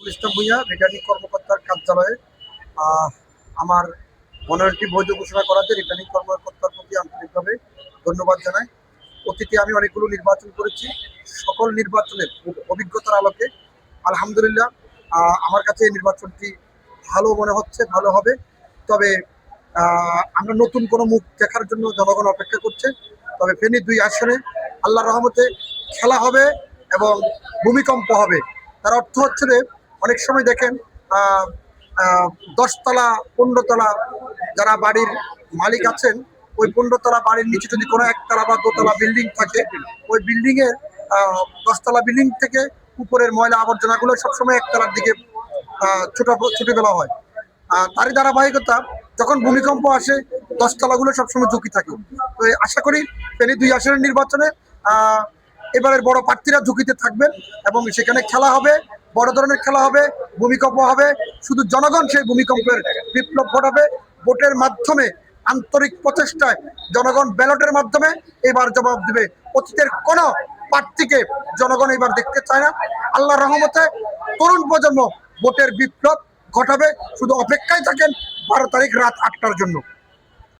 ইসলাম Bhuiyan, returning কর্মকর্তার কার্যালয়ে আমার মনোনয়নটি বৈধ ঘোষণা করাতে রিটার্নিং কর্মকর্তার প্রতি আন্তরিকভাবে ধন্যবাদ জানাই। অতীতে আমি অনেকগুলো নির্বাচন করেছি, সকল নির্বাচনের অভিজ্ঞতার আলোকে। আলহামদুলিল্লাহ আমার কাছে এই নির্বাচনটি ভালো মনে হচ্ছে, ভালো হবে। তবে আমরা নতুন কোনো মুখ দেখার জন্য জনগণ অপেক্ষা করছে। তবে ফেনী দুই আসনে আল্লাহ রহমতে খেলা হবে এবং ভূমিকম্প হবে। তার অর্থ হচ্ছে অনেক সময় দেখেন দশতলা পনেরোতলা যারা বাড়ির মালিক আছেন ওই পনেরোতলা বাড়ির নিচে যদি কোনো একতলা বা দোতলা বিল্ডিং থাকে ওই বিল্ডিং এর আহ, দশতলা বিল্ডিং থেকে উপরের ময়লা আবর্জনাগুলো সবসময় একতলার দিকে ছোটা ছুটে ফেলা হয়। তারই ধারাবাহিকতা যখন ভূমিকম্প আসে দশতলাগুলো সবসময় ঝুঁকি থাকে। তো আশা করি ফেনী দুই আসনের নির্বাচনে এবারের বড় প্রার্থীরা ঝুঁকিতে থাকবেন এবং সেখানে খেলা হবে। বড় ধরনের খেলা হবে, ভূমিকম্প হবে, শুধু জনগণ সেই ভূমিকম্পের বিপ্লব ঘটাবে। ভোটের মাধ্যমে, আন্তরিক প্রচেষ্টায় জনগণ ব্যালটের মাধ্যমে এবার জবাব দেবে। অতীতের কোনো প্রার্থীকে জনগণ এবার দেখতে চায় না। আল্লাহ রহমতে তরুণ প্রজন্ম ভোটের বিপ্লব ঘটাবে। শুধু অপেক্ষায় থাকেন বারো তারিখ রাত আটটার জন্য।